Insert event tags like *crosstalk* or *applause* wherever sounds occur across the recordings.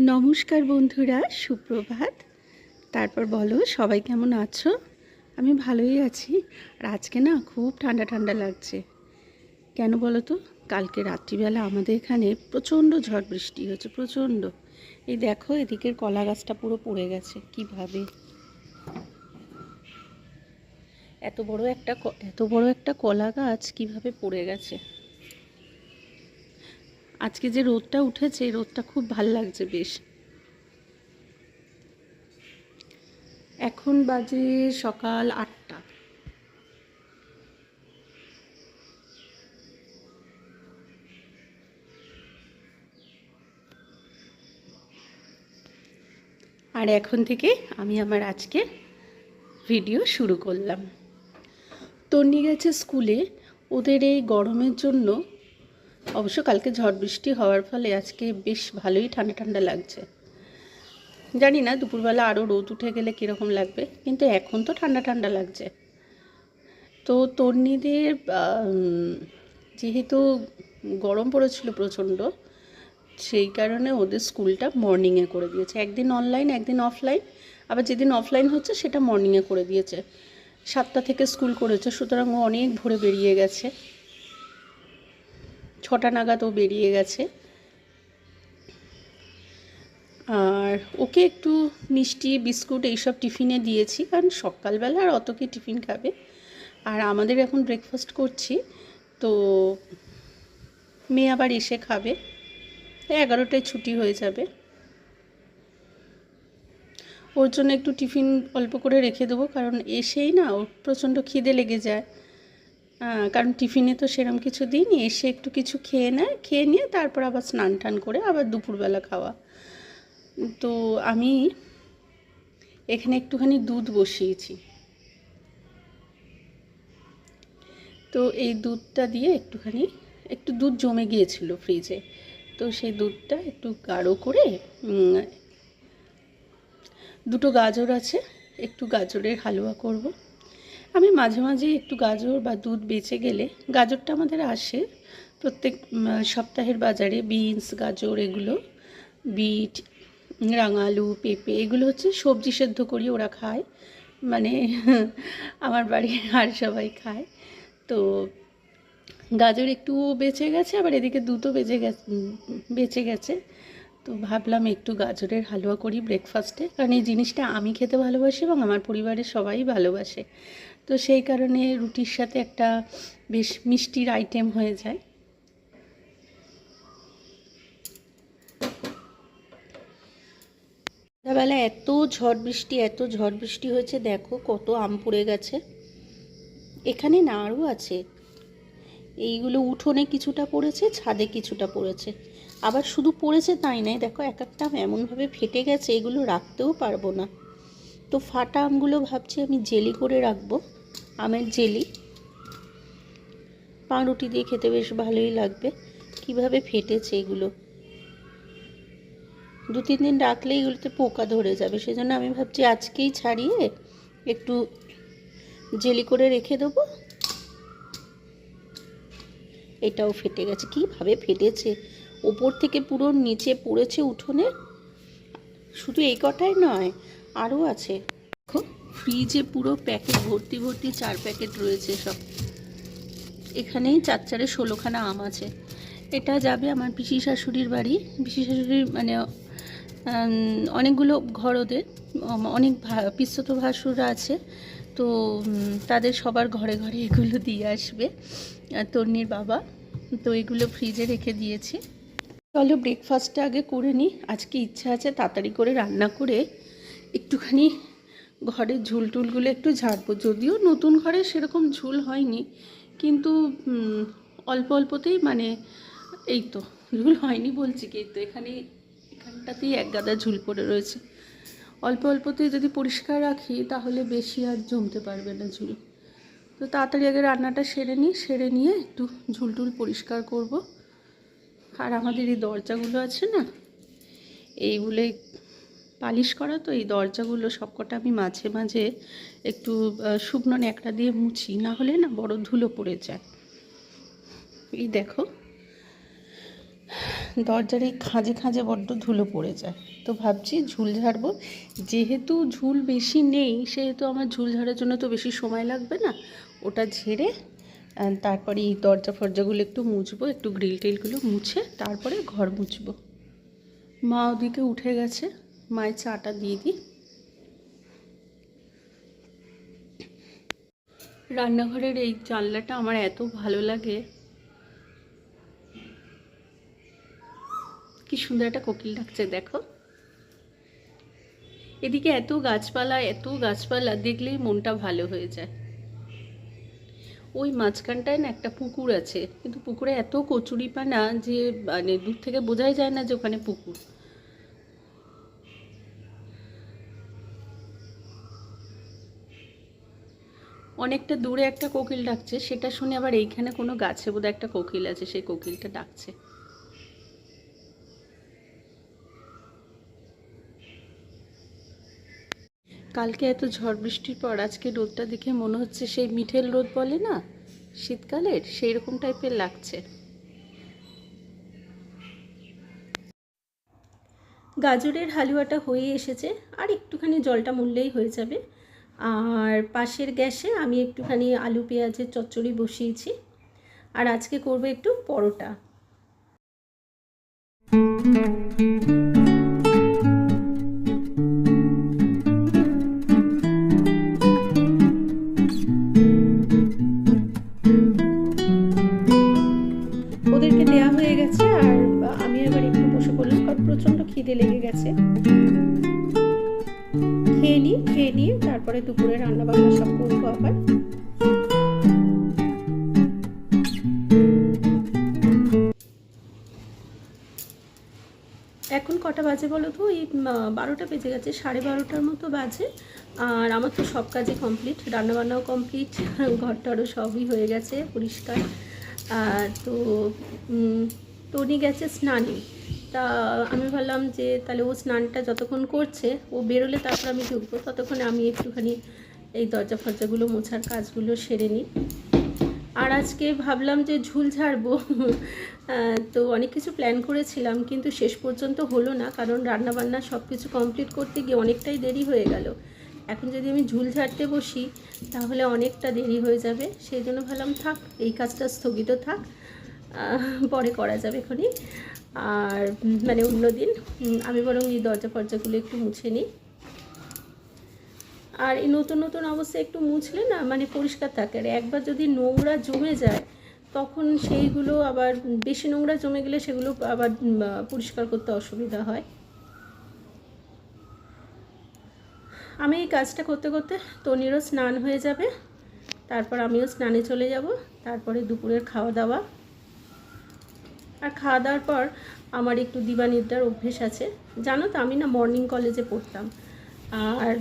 নমস্কার বন্ধুরা, সুপ্রভাত। তারপর বলো, সবাই কেমন আছো? আমি ভালোই আছি। আর আজকে না খুব ঠান্ডা ঠান্ডা লাগছে। কেন বলো তো? কালকে রাত্রিবেলা আমাদের এখানে প্রচণ্ড ঝড় বৃষ্টি হচ্ছে প্রচণ্ড। এই দেখো, এদিকের কলা গাছটা পুরো পড়ে গেছে কীভাবে এত বড় একটা এত বড় একটা কলা গাছ কীভাবে পড়ে গেছে? আজকে যে রোদটা উঠেছে, এই রোদটা খুব ভালো লাগছে বেশ। এখন বাজে সকাল আটটা। আর এখন থেকে আমি আমার আজকে ভিডিও শুরু করলাম। তন্নি গেছে স্কুলে। ওদের এই গরমের জন্য অবশ্য কালকে ঝড় বৃষ্টি হওয়ার ফলে আজকে বেশ ভালোই ঠান্ডা ঠান্ডা লাগছে। জানি না, দুপুরবেলা আরও রোদ উঠে গেলে কীরকম লাগবে, কিন্তু এখন তো ঠান্ডা ঠান্ডা লাগছে। তো তন্নিদের যেহেতু গরম পড়েছিল প্রচণ্ড, সেই কারণে ওদের স্কুলটা মর্নিংয়ে করে দিয়েছে। একদিন অনলাইন একদিন অফলাইন আবার যেদিন অফলাইন হচ্ছে সেটা মর্নিংয়ে করে দিয়েছে। সাতটা থেকে স্কুল করেছে, সুতরাং ও অনেক ভোরে বেরিয়ে গেছে। ছটা নাগাদ ও বেরিয়ে গেছে। আর ওকে একটু মিষ্টি, বিস্কুট এইসব টিফিনে দিয়েছি, কারণ সকালবেলা আর অত কি টিফিন খাবে। আর আমাদের এখন ব্রেকফাস্ট করছি, তো মেয়ে আবার এসে খাবে। এগারোটায় ছুটি হয়ে যাবে। ওর জন্য একটু টিফিন অল্প করে রেখে দেবো, কারণ এসেই না ওর প্রচণ্ড খিদে লেগে যায়। কারণ টিফিনে তো সেরম কিছু দিইনি, এসে একটু কিছু খেয়ে নেয়, খেয়ে নিয়ে তারপর আবার স্নান টান করে আবার দুপুরবেলা খাওয়া। তো আমি এখানে একটুখানি দুধ বসিয়েছি। তো এই দুধটা দিয়ে একটুখানি, একটু দুধ জমে গিয়েছিল ফ্রিজে তো সেই দুধটা একটু গাঢ় করে দুটো গাজর আছে, একটু গাজরের হালুয়া করব। আমি মাঝে মাঝে একটু গাজর বা দুধ বেঁচে গেলে গাজরটা আমাদের আসে প্রত্যেক সপ্তাহের বাজারে, বিনস, গাজর এগুলো, বিট, রাঙালু, পেঁপে এগুলো হচ্ছে সবজি সেদ্ধ করি ওরা খায়। মানে *laughs* আমার বাড়ির আর সবাই খায়। তো গাজর একটু বেঁচে গেছে, আবার এদিকে দুটো বেঁচে গেছে বেঁচে গেছে। তো ভাবলাম একটু গাজরের হালুয়া করি ব্রেকফাস্টে কারণ এই জিনিসটা আমি খেতে ভালোবাসি এবং আমার পরিবারের সবাই ভালোবাসে। তো সেই কারণে রুটির সাথে একটা বেশ মিষ্টির আইটেম হয়ে যায়। সন্ধ্যাবেলা এত ঝড় বৃষ্টি, এত ঝড় বৃষ্টি হয়েছে, দেখো কত আম পড়ে গেছে। এখানে না আরও আছে। এইগুলো উঠোনে কিছুটা পড়েছে, ছাদে কিছুটা পড়েছে। আবার শুধু পড়েছে তাই নয়, দেখো এক একটা আম এমনভাবে ফেটে গেছে, এগুলো রাখতেও পারব না। তো ফাটা আমগুলো ভাবছি আমি জেলি করে রাখব। আমের জেলি। পাউরুটি দিয়ে খেতে বেশ ভালোই লাগবে। কীভাবে ফেটেছে এগুলো? দু, তিন দিন রাখলে এগুলোতে পোকা ধরে যাবে। সেজন্য আমি ভাবছি আজকেই ছাড়িয়ে একটু জেলি করে রেখে দেবো। এটাও ফেটে গেছে। কীভাবে ফেটেছে? ওপর থেকে পুরো নিচে পড়েছে উঠোনে। শুধু এই কটাই নয়, আরও আছে। দেখো ফ্রিজে পুরো প্যাকেট, ভর্তি ভর্তি চার প্যাকেট রয়েছে সব। এখানেই চার চারে ষোলোখানা আম আছে। এটা যাবে আমার পিসি শাশুড়ির বাড়ি। পিসি শাশুড়ির মানে অনেকগুলো ঘর ওদের। অনেক পিস্তত ভাসুররা আছে। তো তাদের সবার ঘরে ঘরে এগুলো দিয়ে আসবে। আর তন্নির বাবা। তো, এগুলো ফ্রিজে রেখে দিয়েছি। চলো ব্রেকফাস্টটা আগে করে নিই। আজকে ইচ্ছা আছে তাড়াতাড়ি করে রান্না করে একটুখানি ঘরের ঝুল টুলগুলো একটু ঝাড়বো। যদিও নতুন ঘরে সেরকম ঝুল হয়নি, কিন্তু অল্প অল্পতেই মানে এই তো, ঝুল হয়নি বলছি কি তো এখানে, এখানটাতেই এক গাদা ঝুল পড়ে রয়েছে। অল্প অল্পতেই যদি পরিষ্কার রাখি, তাহলে বেশি আর জমতে পারবে না ঝুল। তো তাড়াতাড়ি আগে রান্নাটা সেরে নিই, সেরে নিয়ে একটু ঝুল টুল পরিষ্কার করব। আর আমাদের এই দরজাগুলো আছে না, এইগুলো পালিশ করা, তো এই দরজাগুলো সবকটা আমি মাঝে মাঝে একটু শুকনো ন্যাকড়া দিয়ে মুছি, না হলে না বড় ধুলো পড়ে যায়। এই দেখো, দরজার এই খাঁজে খাঁজে বড্ড ধুলো পড়ে যায়। তো ভাবছি ঝুল ঝাড়বো। যেহেতু ঝুল বেশি নেই, সেহেতু আমার ঝুল ঝাড়ার জন্য তো বেশি সময় লাগবে না। ওটা ঝেড়ে তারপরে এই দরজা ফরজাগুলো একটু মুছবো, একটু গ্রিল টিলগুলো মুছে, তারপরে ঘর মুছবো। মা ওদিকে উঠে গেছে। মায়ের চাটা দিয়ে দিই। রান্নাঘরের এই জানলাটা আমার এত ভালো লাগে। কি সুন্দর একটা কোকিল ডাকছে, দেখো। এদিকে এত গাছপালা এত গাছপালা, দেখলেই মনটা ভালো হয়ে যায়। ওই মাঝখানটায় না একটা পুকুর আছে, কিন্তু পুকুরে এত কচুরিপানা যে মানে দূর থেকে বোঝাই যায় না যে ওখানে পুকুর। অনেকটা দূরে একটা কোকিল ডাকছে। সেটা শুনে আবার এইখানে কোনো গাছে বোধহয় একটা কোকিল আছে, সেই কোকিলটা ডাকছে। কালকে এত ঝড় বৃষ্টির পর আজকে রোদটা দেখে মনে হচ্ছে সেই মিঠেল রোদ বলে না? শীতকালের? সেই রকম টাইপের লাগছে। গাজরের হালুয়াটা হয়ে এসেছে, আর একটুখানি জলটা মরলেই হয়ে যাবে। আর পাশের গ্যাসে আমি একটুখানি আলু পেঁয়াজের চচ্চড়ি বসিয়েছি। আর আজকে করব একটু পরোটা। ওদেরকে দেয়া হয়ে গেছে, আর আমি এবার একটু বসে পড়লাম, কারণ প্রচণ্ড খিদে লেগে গেছে। নিই খেয়ে নিয়ে তারপরে দুপুরে রান্না বান্না সব করব আবার। এখন কটা বাজে বলো তো? এই বারোটা বেজে গেছে, সাড়ে বারোটার মতো বাজে। আর আমার তো সব কাজই কমপ্লিট রান্নাবান্নাও কমপ্লিট ঘরটারও সবই হয়ে গেছে পরিষ্কার। তো টনি গেছে স্নানে। তা আমি ভাবলাম যে তাহলে ও স্নানটা যতক্ষণ করছে, ও বেরোলে তারপর আমি ঢুকবো। ততক্ষণে আমি একটুখানি এই দরজা ফরজাগুলো মোছার কাজগুলো সেরে নিই। আর আজকে ভাবলাম যে ঝুল ঝাড়বো। তো অনেক কিছু প্ল্যান করেছিলাম, কিন্তু শেষ পর্যন্ত হলো না, কারণ রান্নাবান্না সব কিছু কমপ্লিট করতে গিয়ে অনেকটাই দেরি হয়ে গেল। এখন যদি আমি ঝুল ঝাড়তে বসি, তাহলে অনেকটা দেরি হয়ে যাবে। সেই জন্য ভাবলাম থাক, এই কাজটা স্থগিত থাক। পরে করা যাবে এখনই। আর মানে অন্য দিন আমি বরং এই দরজা ফরজাগুলো একটু মুছে নিই। আর এই নতুন নতুন অবস্থায় একটু মুছলে না মানে পরিষ্কার থাকে। আর একবার যদি নোংরা জমে যায়, তখন সেইগুলো আবার, বেশি নোংরা জমে গেলে সেগুলো আবার পরিষ্কার করতে অসুবিধা হয়। আমি এই কাজটা করতে করতে তনিরও স্নান হয়ে যাবে। তারপর আমিও স্নানে চলে যাব। তারপরে দুপুরের খাওয়া দাওয়া। আর খাওয়া দাওয়ার পর আমার একটু দিবানিদ্রার অভ্যেস আছে। জানো তো, আমি না মর্নিং কলেজে পড়তাম। আর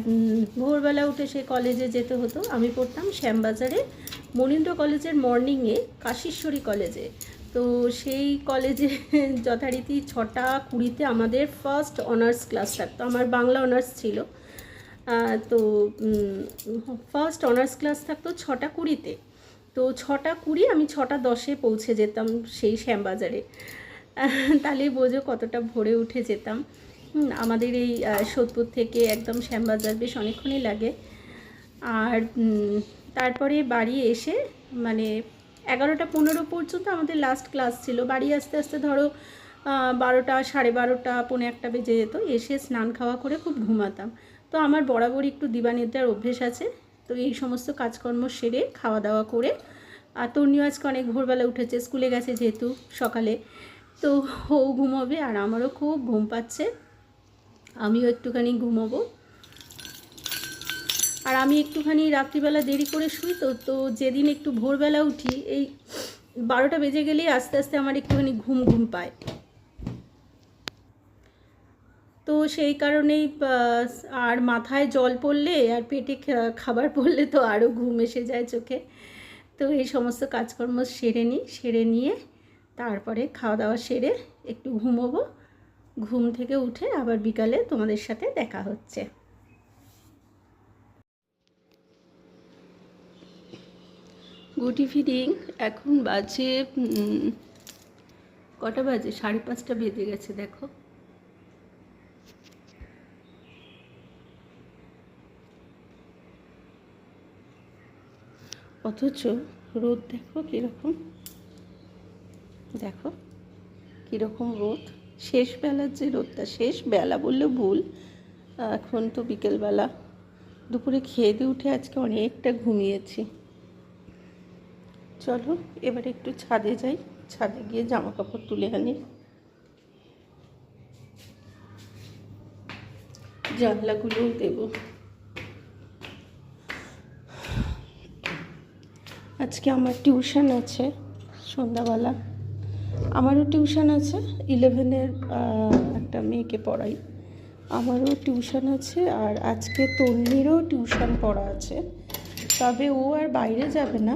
ভোরবেলা উঠে সে কলেজে যেতে হতো। আমি পড়তাম শ্যামবাজারে, মনীন্দ্র কলেজের মর্নিংয়ে কাশীশ্বরী কলেজে তো সেই কলেজে *laughs* যথারীতি ছটা কুড়িতে আমাদের ফার্স্ট অনার্স ক্লাস থাকতো। আমার বাংলা অনার্স ছিল। তো ফার্স্ট অনার্স ক্লাস থাকতো ছটা কুড়িতে। তো ছটা কুড়ি, আমি ছটা দশে পৌঁছে যেতাম সেই শ্যামবাজারে। *laughs* তাহলে বোঝো কতটা ভোরে উঠে যেতাম। আমাদের এই সোদপুর থেকে একদম শ্যামবাজার বেশ অনেকক্ষণই লাগে। আর তারপরে বাড়ি এসে মানে এগারোটা পনেরো পর্যন্ত আমাদের লাস্ট ক্লাস ছিল। বাড়ি আসতে আসতে ধরো বারোটা, সাড়ে বারোটা, পৌনে একটা বেজে যেত। এসে স্নান খাওয়া করে খুব ঘুমাতাম। তো আমার বরাবর একটু দিবানিদ্রার অভ্যেস আছে। তো এই সমস্ত কাজকর্ম সেরে খাওয়া দাওয়া করে। আর তর্ণীয় আজকে অনেক ভোরবেলা উঠেছে, স্কুলে গেছে যেহেতু সকালে। তো ও ঘুমোবে আর আমারও খুব ঘুম পাচ্ছে। আমিও একটুখানি ঘুমোবো। আর আমি একটুখানি রাত্রিবেলা দেরি করে শুই তো তো যেদিন একটু ভোরবেলা উঠি, এই বারোটা বেজে গেলেই আস্তে আস্তে আমার একটুখানি ঘুম ঘুম পায়। তো সেই কারণেই আর মাথায় জল পড়লে, আর পেটে খাবার পড়লে তো আরও ঘুম এসে যায় চোখে। তো এই সমস্ত কাজকর্ম সেরে নিই, সেরে নিয়ে তারপরে খাওয়া দাওয়া সেরে একটু ঘুমোবো। ঘুম থেকে উঠে আবার বিকালে তোমাদের সাথে দেখা হচ্ছে। Good evening. এখন বাজে কটা বাজে? সাড়ে পাঁচটা বেজে গেছে, দেখো। অথচ রোদ দেখো কীরকম? দেখো কীরকম রোদ। শেষ বেলার যে রোদটা শেষ বেলা বললে ভুল। এখন তো বিকেলবেলা। দুপুরে খেয়ে দিয়ে উঠে আজকে অনেকটা ঘুমিয়েছি। চলো, এবারে একটু ছাদে যাই। ছাদে গিয়ে জামা কাপড় তুলে আনি। জানলাগুলোও দেব। আজকে আমার টিউশন আছে, সন্ধ্যাবেলা। আমারও টিউশন আছে, ইলেভেনের একটা মেয়েকে পড়াই। আমারও টিউশন আছে আর আজকে তন্নিরও টিউশন পড়া আছে। তবে ও আর বাইরে যাবে না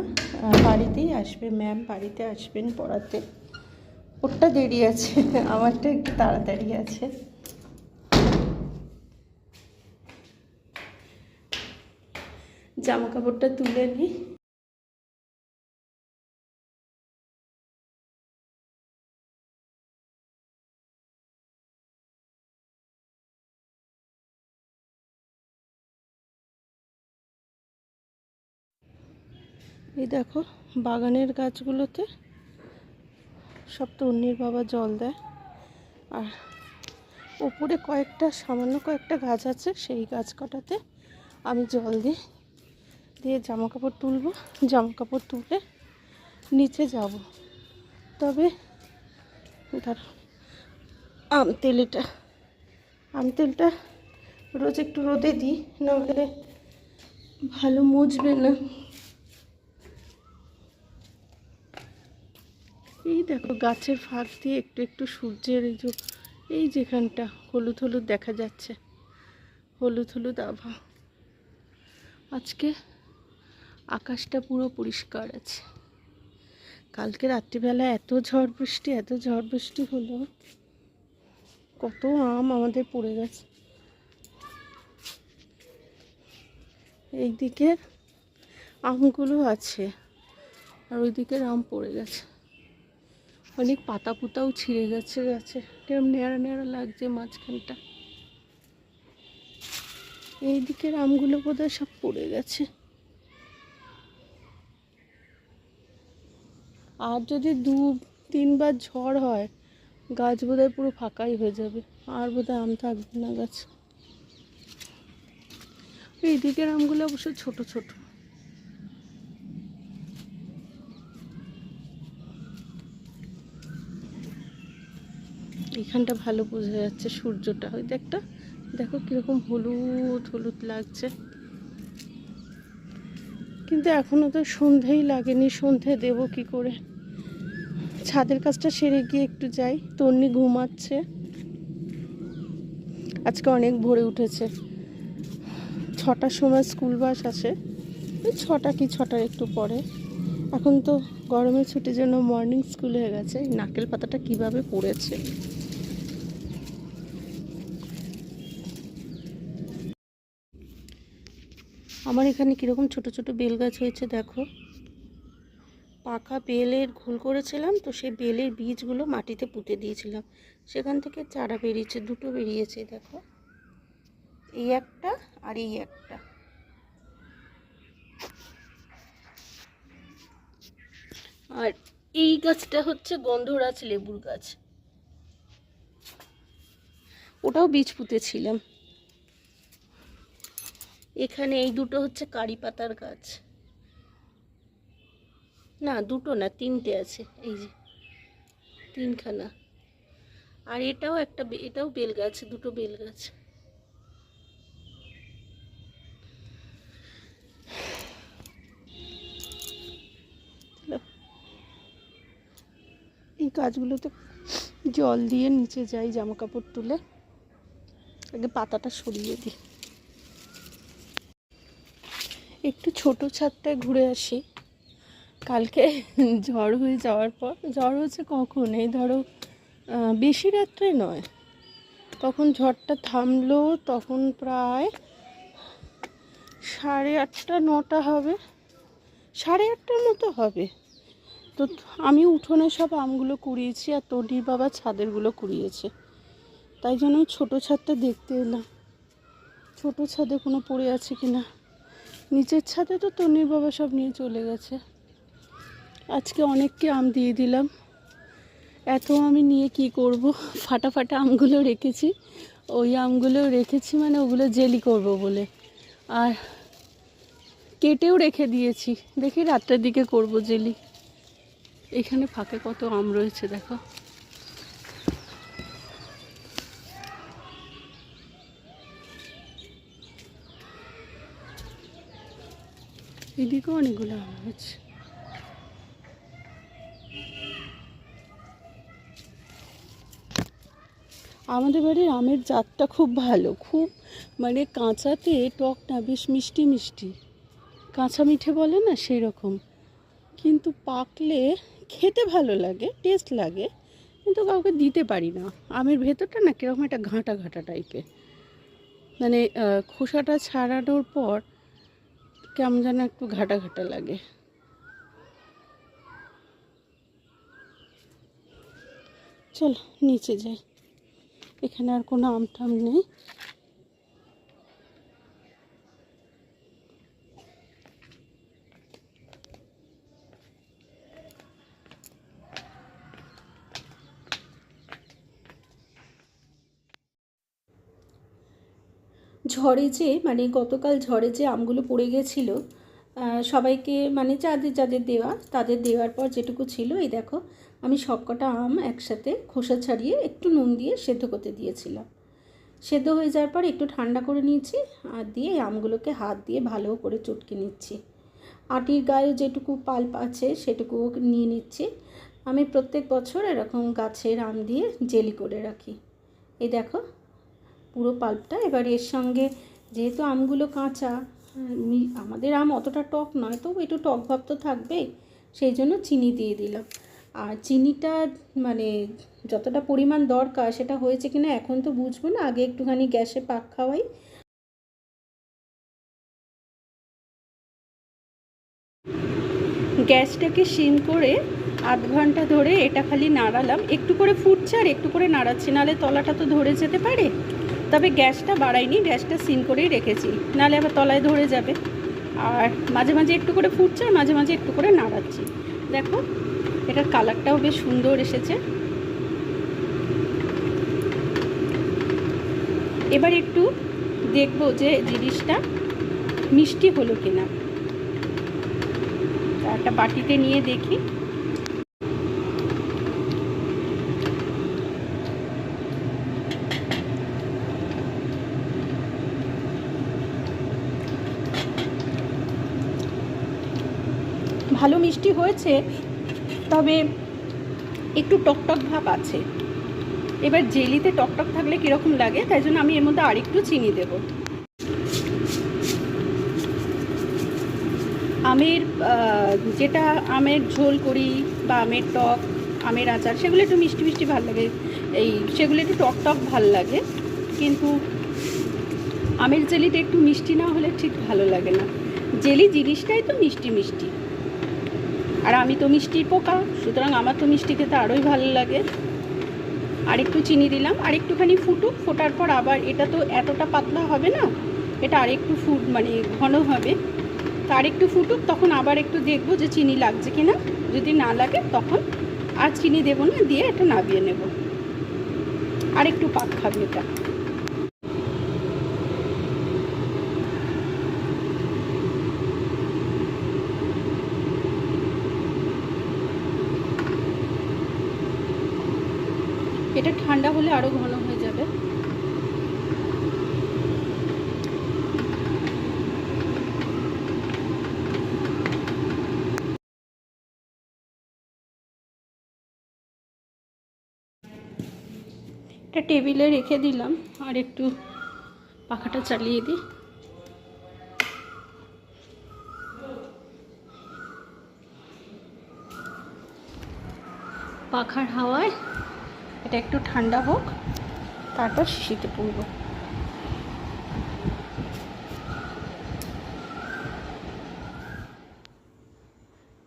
বাড়িতেই আসবে, ম্যাম বাড়িতে আসবেন পড়াতে। ওরটা দেরি আছে, *laughs* আমারটা একটু তাড়াতাড়ি আছে। জামা কাপড়টা তুলে নিই এই দেখো, বাগানের গাছগুলোতে সব তন্নির বাবা জল দেয়। আর ওপরে কয়েকটা, সামান্য কয়েকটা গাছ আছে, সেই গাছ কটাতে আমি জল দিই দিয়ে জামা কাপড় তুলবো। জামা কাপড় তুলে নিচে যাব। তবে ধর, আম তেল এটা আম তেলটা রোজ একটু রোদে দিই নাহলে ভালো মুছবে না। এই দেখো গাছের ফাঁক দিয়ে একটু একটু সূর্যের এই এই যেখানটা হলুদ হলুদ দেখা যাচ্ছে। হলুদ হলুদ আভা। আজকে আকাশটা পুরো পরিষ্কার আছে। কালকে রাত্রিবেলা এত ঝড় বৃষ্টি, এত ঝড় বৃষ্টি হলো। কত আম আমাদের পড়ে গেছে। এই দিকের আমগুলো আছে, আর ওই দিকের আম পড়ে গেছে। অনেক পাতা পুতাও ছিঁড়ে গেছে, গাছে। কেরম নেড়া নেড়া লাগছে মাঝখানটা। এই দিকের আমগুলো বোধহয় সব পড়ে গেছে। আর যদি দু, তিনবার ঝড় হয়, গাছ বোধহয় পুরো ফাঁকাই হয়ে যাবে। আর বোধহয় আম থাকবে না গাছ। এই দিকের আমগুলো অবশ্য ছোট ছোট। এখানটা ভালো বোঝা যাচ্ছে সূর্যটা। ওই একটা, দেখো কীরকম হলুদ হলুদ লাগছে। কিন্তু এখনও তো সন্ধেই লাগেনি, সন্ধে দেব কি করে? ছাদের কাজটা সেরে গিয়ে একটু যাই, তন্নি ঘুমাচ্ছে। আজকে অনেক ভোরে উঠেছে। ছটার সময় স্কুল বাস আসে ওই ছটা কি ছটার একটু পরে। এখন তো গরমের ছুটির জন্য মর্নিং স্কুল হয়ে গেছে। এই নারকেল পাতাটা কীভাবে পড়েছে? আমার এখানে কীরকম ছোট ছোট বেল গাছ হয়েছে দেখো। পাকা বেলের ঘোল করেছিলাম, তো সেই বেলের বীজগুলো মাটিতে পুঁতে দিয়েছিলাম। সেখান থেকে চারা বেরিয়েছে, দুটো বেরিয়েছে দেখো। এই একটা আর এই একটা। আর এই গাছটা হচ্ছে গন্ধরাজ লেবুর গাছ। ওটাও বীজ পুঁতেছিলাম। এখানে এই দুটো হচ্ছে কারি পাতার গাছ। না, দুটো না, তিনটে আছে, এই যে, তিনখানা। আর এটাও একটা এটাও বেল গাছ, দুটো বেল গাছ। এই গাছগুলোতে জল দিয়ে নিচে যাই জামা কাপড় তুলে, আগে পাতাটা সরিয়ে দিই। একটু ছোট ছাদটায় ঘুরে আসি। কালকে *laughs* ঝড় হয়ে যাওয়ার পর, ঝড় হচ্ছে কখন? এই ধরো বেশি রাত্রে নয়। তখন ঝড়টা থামলো তখন প্রায় সাড়ে আটটা, নটা হবে। সাড়ে আটটার মতো হবে। তো আমি উঠোনে সব আমগুলো কুড়িয়েছি আর তনির বাবা ছাদেরগুলো কুড়িয়েছে। তাই জন্য ছোটো ছাদটা দেখতে এলাম। ছোটো ছাদে কোনো পড়ে আছে কি না নিচের ছাদে তো তনির বাবা সব নিয়ে চলে গেছে। আজকে অনেককে আম দিয়ে দিলাম। এত আমি নিয়ে কি করব? ফাটা ফাটা আমগুলো রেখেছি। ওই আমগুলো রেখেছি মানে ওগুলো জেলি করব বলে। আর কেটেও রেখে দিয়েছি। দেখি রাত্রের দিকে করব জেলি। এখানে ফাঁকে কত আম রয়েছে দেখো। এদিকেও অনেকগুলো আম হয়েছে আমাদের বাড়ির আমের জাতটা খুব ভালো, খুব মানে কাঁচাতে টক না, বেশ মিষ্টি মিষ্টি। কাঁচা মিঠে বলে না সেই রকম কিন্তু পাকলে খেতে ভালো লাগে টেস্ট লাগে, কিন্তু কাউকে দিতে পারি না। আমের ভেতরটা না কীরকম একটা ঘাঁটা ঘাঁটা টাইপের মানে খোসাটা ছাড়ানোর পর কেমন যেন একটু ঘাটা ঘাটা লাগে। চলো, নিচে যাই। এখানে আর কোনো আম টাম নেই। ঝড়ে যে মানে গতকাল ঝড়ে যে আমগুলো পড়ে গেছিল সবাইকে মানে যাদের যাদের দেওয়া, তাদের দেওয়ার পর যেটুকু ছিল, এই দেখো, আমি সবকটা আম একসাথে খোসা ছাড়িয়ে একটু নুন দিয়ে সেদ্ধ করতে দিয়েছিলাম। সেদ্ধ হয়ে যাওয়ার পর একটু ঠান্ডা করে নিয়েছি আর দিয়ে আমগুলোকে হাত দিয়ে ভালো করে চটকে নিচ্ছি। আটির গায়ে যেটুকু পাল্প আছে, সেটুকু নিয়ে নিচ্ছি। আমি প্রত্যেক বছর এরকম গাছের আম দিয়ে জেলি করে রাখি। এই দেখো পুরো পাল্পটা। এবার এর সঙ্গে যেহেতু আমগুলো কাঁচা মি- আমাদের আম অতটা টক নয় তবু একটু টক ভাব তো থাকবেই। সেই জন্য চিনি দিয়ে দিলাম। আর চিনিটা মানে যতটা পরিমাণ দরকার সেটা হয়েছে কিনা এখন তো বুঝব না, আগে একটুখানি গ্যাসে পাক খাওয়াই। গ্যাসটাকে সিম করে আধ ঘণ্টা ধরে এটা খালি নাড়ালাম। একটু করে ফুটছে আর একটু করে নাড়াচ্ছি, নাহলে তলাটা তো ধরে যেতে পারে। তবে গ্যাসটা বাড়াইনি, গ্যাসটা সিন করেই রেখেছি নাহলে আবার তলায় ধরে যাবে। আর মাঝে মাঝে একটু করে ফুটছে, আর মাঝে মাঝে একটু করে নাড়াচ্ছি। দেখো, এটার কালারটাও বেশ সুন্দর এসেছে। এবার একটু দেখব যে জিনিসটা মিষ্টি হলো কিনা। একটা বাটিতে নিয়ে দেখি। ভালো মিষ্টি হয়েছে, তবে একটু টকটক ভাব আছে। এবার জেলিতে টকটক থাকলে কীরকম লাগে? তাই জন্য আমি এর মধ্যে আরেকটু চিনি দেব। আমের যেটা আমের ঝোল করি বা আমের টক, আমের আচার, সেগুলো একটু মিষ্টি মিষ্টি ভালো লাগে। এই সেগুলো একটু টক টক ভালো লাগে, কিন্তু আমের জেলিটা একটু মিষ্টি না হলে ঠিক ভালো লাগে না। জেলি জিনিসটাই তো মিষ্টি মিষ্টি। আর আমি তো মিষ্টির পোকা, সুতরাং আমার তো মিষ্টি খেতে আরোই ভালো লাগে। আর একটু চিনি দিলাম আর একটুখানি ফুটুক, ফোটার পর আবার এটা তো এতটা পাতলা হবে না, এটা আরেকটু ফুট মানে ঘন হবে। তো আরেকটু ফুটুক, তখন আবার একটু দেখব যে চিনি লাগছে কি না যদি না লাগে, তখন আর চিনি দেবো না, দিয়ে এটা নাবিয়ে নেব। আর একটু পাক খাবে এটা ঠান্ডা হলে আরও ঘন হয়ে যাবে এটা টেবিলে রেখে দিলাম। আর একটু পাখাটা চালিয়ে দিই। পাখার হাওয়ায় এটা একটু ঠান্ডা হোক, তারপর শিশিতে পুরব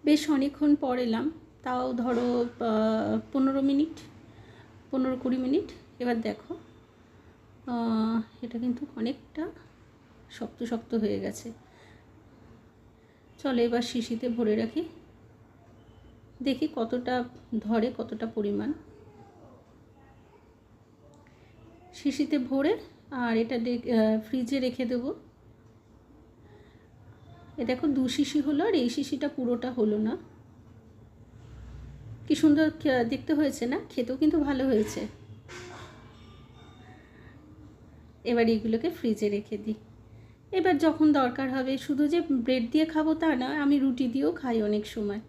বেশ অনেকক্ষণ পর এলাম। তাও ধরো পনেরো মিনিট, পনেরো কুড়ি মিনিট। এবার দেখো এটা কিন্তু অনেকটা শক্ত শক্ত হয়ে গেছে। চলো এবার শিশিতে ভরে রাখি। দেখি কতটা ধরে, কতটা পরিমাণ। শিশিতে ভরে, আর এটা ফ্রিজে রেখে দেবো। এ দেখো, দু শিশি হলো, আর এই শিশিটা পুরোটা হলো না। কি সুন্দর দেখতে হয়েছে না? খেতেও কিন্তু ভালো হয়েছে। এবার এগুলোকে ফ্রিজে রেখে দিই। এবার যখন দরকার হবে, শুধু যে ব্রেড দিয়ে খাব তা না আমি রুটি দিয়েও খাই অনেক সময়।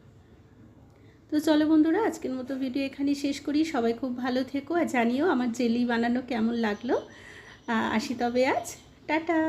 তো চলো বন্ধুরা, আজকের মতো ভিডিও এখানে শেষ করি। সবাই খুব ভালো থেকো আর জানিও আমার জেলি বানানো কেমন লাগল। আসি তবে আজ। টাটা!